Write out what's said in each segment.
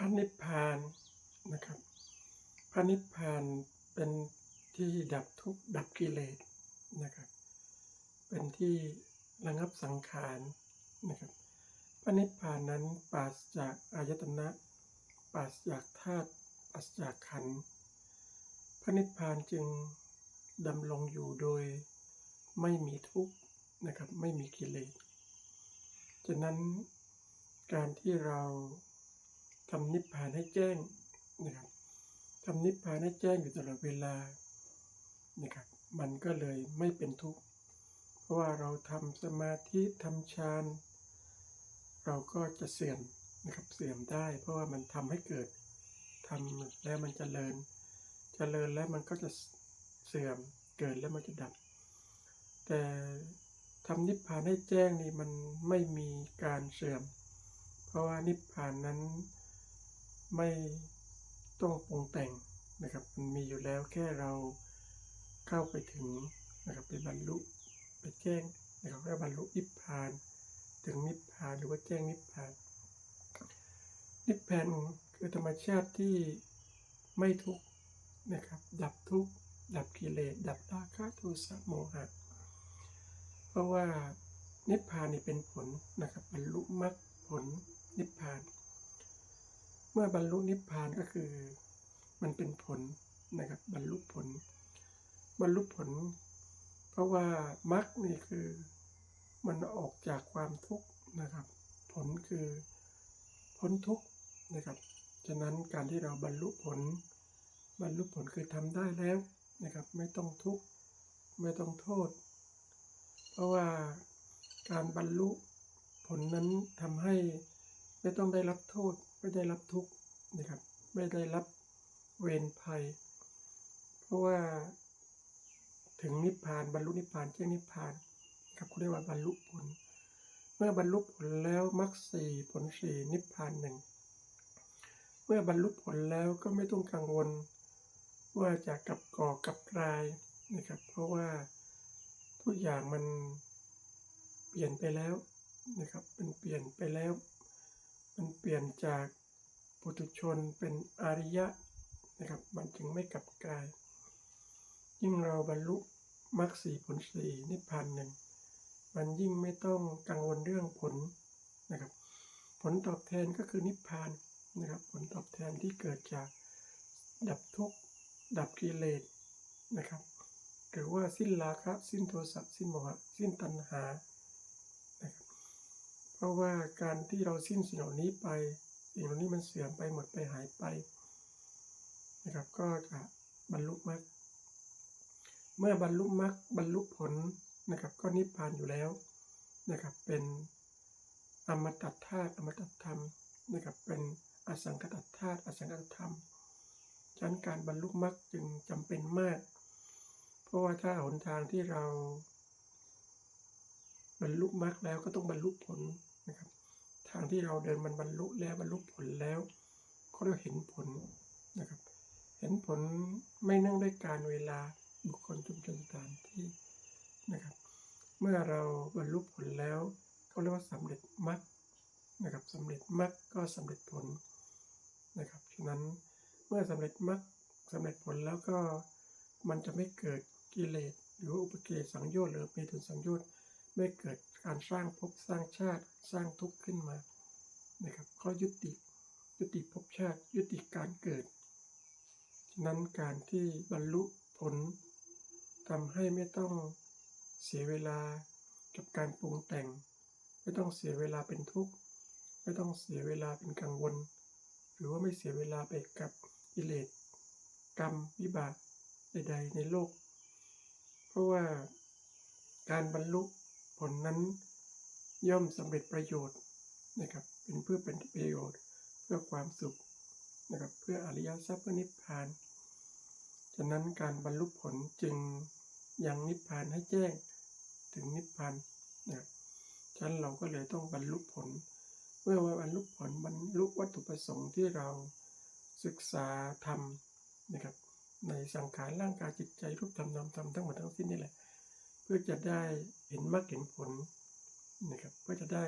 พระนิพพานนะครับ พระนิพพานเป็นที่ดับทุกข์ดับกิเลสนะครับ เป็นที่ระงับสังขารนะครับ พระนิพพานนั้นปราศจากอายตนะปราศจากธาตุปราศจากขันธ์พระนิพพานจึงดำรงอยู่โดยไม่มีทุกข์นะครับ ไม่มีกิเลสฉะนั้นการที่เรา ทำนิพพานให้แจ้งนะครับทำนิพพานให้แจ้งอยู่ตลอดเวลานะครับมันก็เลยไม่เป็นทุกข์เพราะว่าเราทำสมาธิทำฌานเราก็จะเสื่อมนะครับเสื่อมได้ เพราะว่ามันทำให้เกิดทำแล้วมันจเจริญเจริญแล้วมันก็จะเสื่อมเกิดแล้วมันจะดับ แต่ทำนิพพานให้แจ้งนี่มันไม่มีการเสื่อม เพราะว่านิพพานนั้น ไม่ต้องปรุงแต่งนะครับ มันมีอยู่แล้วแค่เราเข้าไปถึงนะครับไปบรรลุไปแจ้งนะครับแล้วบรรลุนิพพาน ถึงนิพพานหรือว่าแจ้งนิพพาน นิพพานคือธรรมชาติที่ไม่ทุกข์นะครับ ดับทุกข์ดับกิเลสดับราคะโทสะโมหะเพราะว่านิพพานนี่เป็นผลนะครับบรรลุมรรคผลนิพพาน มื่อบรรลุนิพพานก็คือ มันเป็นผลนะครับ บรรลุผล บรรลุผล เพราะว่ามรรคนี่คือมันออกจากความทุกข์นะครับ ผลคือพ้นทุกข์นะครับฉะนั้นการที่เราบรรลุผล บรรลุผลคือทำได้แล้วนะครับ ไม่ต้องทุกข์ไม่ต้องโทษ เพราะว่าการบรรลุผลนั้นทำให้ไม่ต้องได้รับโทษ ไม่ได้รับทุกข์นะครับ ไม่ได้รับเวรภัย เพราะว่าถึงนิพพานบรรลุนิพพานแจ้งนิพพานครับเขาเรียกว่าบรรลุผล เมื่อบรรลุผลแล้วมรรคสี่ผลสี่นิพพานหนึ่งเมื่อบรรลุผลแล้วก็ไม่ต้องกังวล ว่าจะกลับก่อกลับกลายนะครับ เพราะว่าทุกอย่างมันเปลี่ยนไปแล้วนะครับมันเปลี่ยนไปแล้ว มันเปลี่ยนจาก ปุถุชนเป็นอริยะนะครับ มันจึงไม่กลับกลาย ยิ่งเราบรรลุมรรคสี่ผลสี่นิพพานหนึ่ง มันยิ่งไม่ต้องกังวลเรื่องผลนะครับ ผลตอบแทนก็คือนิพพานนะครับ ผลตอบแทนที่เกิดจากดับทุกข์ดับกิเลสนะครับหรือว่าสิ้นราคะสิ้นโทสะสิ้นโมหะสิ้นตัณหานะครับเพราะว่าการที่เราสิ้นสิ่งเหล่านี้ไป สิ่งเหล่านี้มันเสื่อมไปหมดไปหายไปนะครับ ก็จะบรรลุมรรคเมื่อบรรลุมรรคบรรลุผลนะครับ ก็นิพพานอยู่แล้วนะครับ เป็นอมตะธาตุอมตะธรรมนะครับ เป็นอสังคตธาตุอสังคตธรรมฉะนั้นการบรรลุมรรคจึงจำเป็นมาก เพราะว่าถ้าหนทางที่เราบรรลุมรรคแล้วก็ต้องบรรลุผลางที่เราเดินมันบรรลุแล้วบรรลุผลแล้วก็เราเห็นผลนะครับ เห็นผลไม่เนื่องด้วยการเวลาบุคคลชุมชนสถานที่นะครับ เมื่อเราบรรลุผลแล้วเขาเรียกว่าสำเร็จมรรคนะครับสำเร็จมรรคก็สำเร็จผลนะครับฉะนั้นเมื่อสำเร็จมรรคสำเร็จผลแล้วก็มันจะไม่เกิดกิเลสหรืออุปกิเลสสังโยชน์หรือเมตุสังโยชน์ไม่เกิด การสร้างภพสร้างชาติสร้างทุกข์ขึ้นมานะครับก็ยุติยุติภพชาติยุติการเกิด ฉะนั้นการที่บรรลุผลทำให้ไม่ต้องเสียเวลากับการปรุงแต่ง ไม่ต้องเสียเวลาเป็นทุกข์ไม่ต้องเสียเวลาเป็นกังวล หรือว่าไม่เสียเวลาไปกับกิเลสกรรมวิบากใด ๆ ในโลก เพราะว่าการบรรลุผลนั้น ย่อมสำเร็จประโยชน์นะครับ เป็นเพื่อเป็นประโยชน์เพื่อความสุขนะครับ เพื่ออริยทรัพย์เพื่อนิพพานฉะนั้นการบรรลุผลจึงยังนิพพานให้แจ้งถึงนิพพานนะครับฉะนั้นเราก็เลยต้องบรรลุผล เมื่อว่าบรรลุผลบรรลุวัตถุประสงค์ที่เราศึกษาทำนะครับ ในสังขารร่างกายจิตใจรูปธรรมนามธรรมทั้งหมดทั้งสิ้นนี่แหละ เพื่อจะได้เห็นมรรคเห็นผล นะครับเพื่อจะได้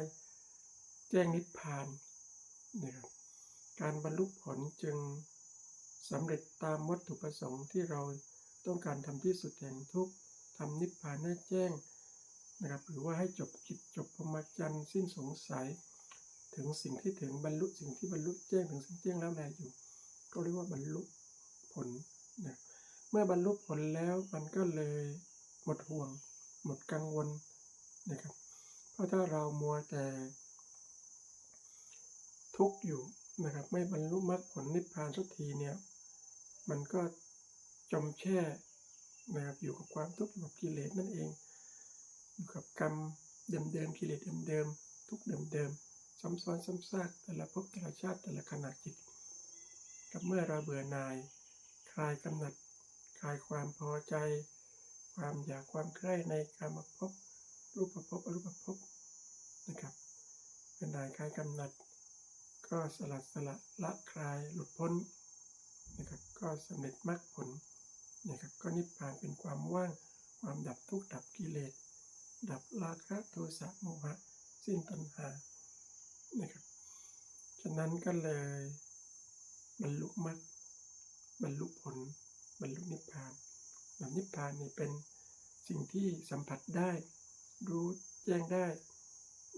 แจ้งนิพพานนะครับการบรรลุผลจึงสำเร็จตามวัตถุประสงค์ที่เราต้องการทำที่สุดแห่งทุกทำนิพพานให้แจ้งนะครับหรือว่าให้จบกิจจบพรหมจรรย์สิ้นสงสัย ถึงสิ่งที่ถึงบรรลุสิ่งที่บรรลุแจ้งถึงสิ่งแจ้งแล้วแลอยู่ ก็เรียกว่าบรรลุผลนะเมื่อบรรลุผลแล้วมันก็เลยหมดห่วง หมดกังวลนะครับ ราะถ้าเรามัวแต่ทุกข์อยู่นะครับ ไม่บรรลุมรรคผลนิพพานสักทีเนี่ย มันก็จมแช่นะครับอยู่กับความทุกข์อยู่กับกิเลสนั่นเอง อยู่กับกรรมเดิมๆกิเลสเดิมๆทุกข์เดิมๆซ้ำซ้อนซ้ำซากแต่ละภพแต่ละชาติแต่ละขณะจิต กับเมื่อเราเบื่อหน่ายคลายกำหนัดคลายความพอใจ ความอยากความใคร่ในการมาพบ รูปภพอรูปภพนะครับเบื่อหน่ายคลายกำหนัด ก็สลัดสละละคลายหลุดพ้นนะครับ ก็สำเร็จมรรคผลนะครับ ก็นิพพานเป็นความว่าง ความดับทุกข์ดับกิเลส ดับราคะโทสะโมหะ สิ้นตัณหา นะครับ ฉะนั้นก็เลยบรรลุมรรค บรรลุผล บรรลุนิพพานแบบนิพพานนี่เป็นสิ่งที่สัมผัสได้ รู้แจ้งได้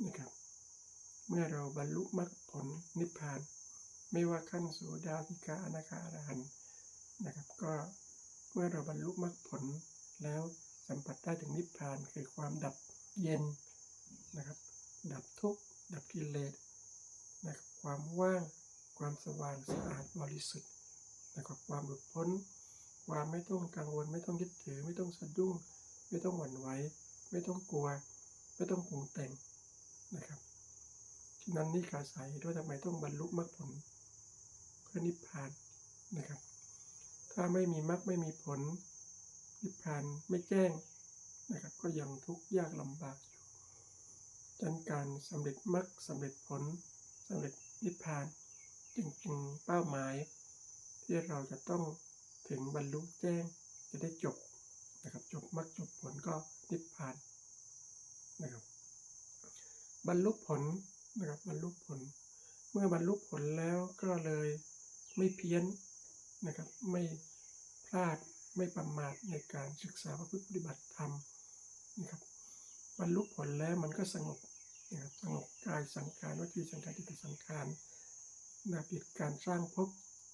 นะครับ เมื่อเราบรรลุมรรคผลนิพพาน ไม่ว่าขั้นโสดาธิกาอนาคาอรหันนะครับ ก็เมื่อเราบรรลุมรรคผลแล้วสัมผัสได้ถึงนิพพานคือความดับเย็นนะครับ ดับทุกข์ดับกิเลสนะครับความว่างความสว่างสะอาดบริสุทธิ์นะครับความหลุดพ้น ความไม่ต้องกังวล ไม่ต้องยึดถือ ไม่ต้องสะดุ้ง ไม่ต้องหวั่นไหว ไม่ต้องกลัว ไม่ต้องปรุงแต่งนะครับฉะนั้นนี่ขาสาเหตุว่าทำไมต้องบรรลุมรรคผล เพื่อนิพพานนะครับ ถ้าไม่มีมรรคไม่มีผล นิพพานไม่แจ้งนะครับ ก็ยังทุกข์ยากลำบากอยู่ดังนั้นการสำเร็จมรรคสำเร็จผลสำเร็จนิพพานจึงเป็นเป้าหมาย ที่เราจะต้องถึงบรรลุแจ้งจะได้จบนะครับจบมรรคจบผลก็ นิพพานนะครับบรรลุผลนะครับบรรลุผล เมื่อบรรลุผลแล้วก็เลยไม่เพี้ยนนะครับไม่พลาดไม่ประมาทในการศึกษาพระพุทธปฏิบัติธรรมนะครับบรรลุผลแล้วมันก็สงบนะครับสงบกายสังขารวจีสังขารจิตสังขารนะหยุดการสร้างภพ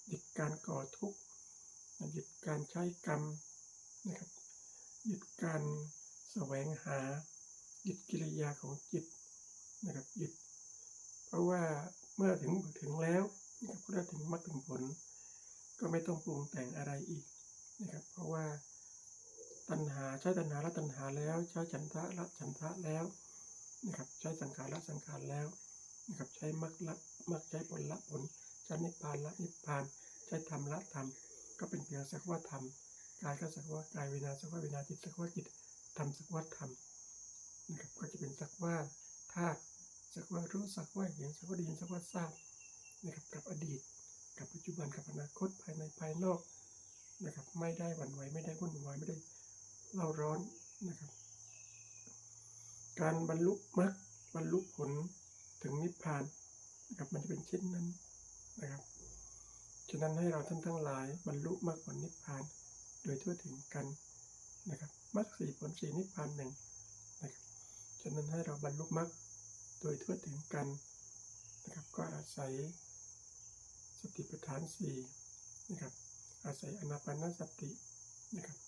หยุดการก่อทุกข์นะหยุดการใช้กรรมนะครับหยุดการ แสวงหาหยุดกิริยาของจิตนะครับหยุด เพราะว่าเมื่อถึงถึงแล้วนะครับเมื่อถึงมรรคถึงผล ก็ไม่ต้องปรุงแต่งอะไรอีกนะครับ เพราะว่าตัณหาใช้ตัณหาละตัณหาแล้วใช้ฉันทะละฉันทะแล้วนะครับใช้สังขารละสังขารแล้วนะครับใช้มรรคละมรรคใช้ผลละผลใช้นิพพานละนิพพาน ใช้ธรรมละธรรมก็เป็นเพียงสักว่าธรรมกายก็สักว่ากายเวนาสักว่าเวนาจิตสักว่าจิต ธรรมสักว่าธรรมนะครับก็จะเป็นสักว่าธาตุสักว่ารู้สักว่าเห็นสักว่าได้ยินสักว่าทราบนะครับกับอดีต กับปัจจุบันกับอนาคตภายในภายนอกนะครับไม่ได้หวั่นไหวไม่ได้วุ่นวายไม่ได้เล่าร้อนนะครับ การบรรลุมรรคบรรลุผลถึงนิพพานนะครับมันจะเป็นเช่นนั้นนะครับฉะนั้นให้เราท่านทั้งหลายบรรลุมรรคผลนิพพาน โดยทั่วถึงกันนะครับ มรรคสี่ผลสี่นิพพานหนึ่งนะครับฉะนั้นให้เราบรรลุมรรคโดยทั่วถึงกันนะครับก็อาศัยสติปัฏฐานสี่นะครับอาศัยอนาปานสตินะครับ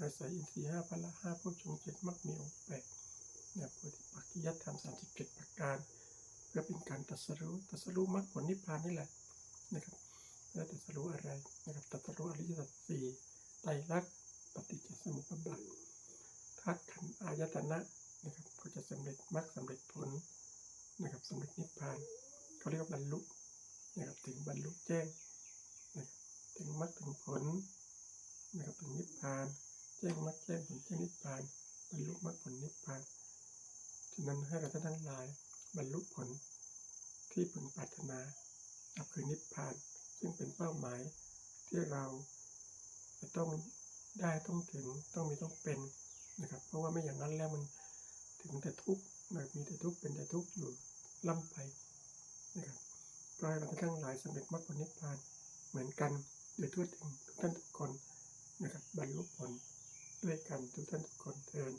อาศัยอินทรีย์ห้าพละห้าโพชงเจ็ดมรรคมีองค์แปดนะโพธิปักกิยธรรมสามสิบเจ็ดประการ เพื่อเป็นการตรัสรู้ตรัสรู้มรรคผลนิพพานนี่แหละนะครับแล้วตรัสรู้อะไรนะครับตรัสรู้อริยสัจสี่ไตรลักษณ์ปฏิจจสมุปบาท ธาตุขันอายตนะนะครับก็จะสำเร็จมรรคสำเร็จผลนะครับสำเร็จนิพพานเขาเรียกว่าบรรลุนะครับถึงบรรลุแจ้งนะครับถึงมรรคถึงผลนะครับถึงนิพพาน แจ้งมรรคแจ้งผลแจ้งนิพพาน บรรลุมรรคผลนิพพานฉะนั้นให้เราท่านทั้งหลายบรรลุผลที่พึงปรารถนากับคือนิพพานซึ่งเป็นเป้าหมายที่เราจะต้องได้ต้องถึงต้องมีต้องเป็น นะครับ เพราะว่าไม่อย่างนั้นแล้วมันถึงแต่ทุกข์แบบมีแต่ทุกข์เป็นแต่ทุกข์อยู่ล่ำไปนะครับก็ให้เราทั้งหลายสำเร็จมรรคผลนิพพานเหมือนกันโดยทั่วถึงทุกท่านทุกคนนะครับบรรลุผลด้วยกันทุกท่านทุกคนเทิน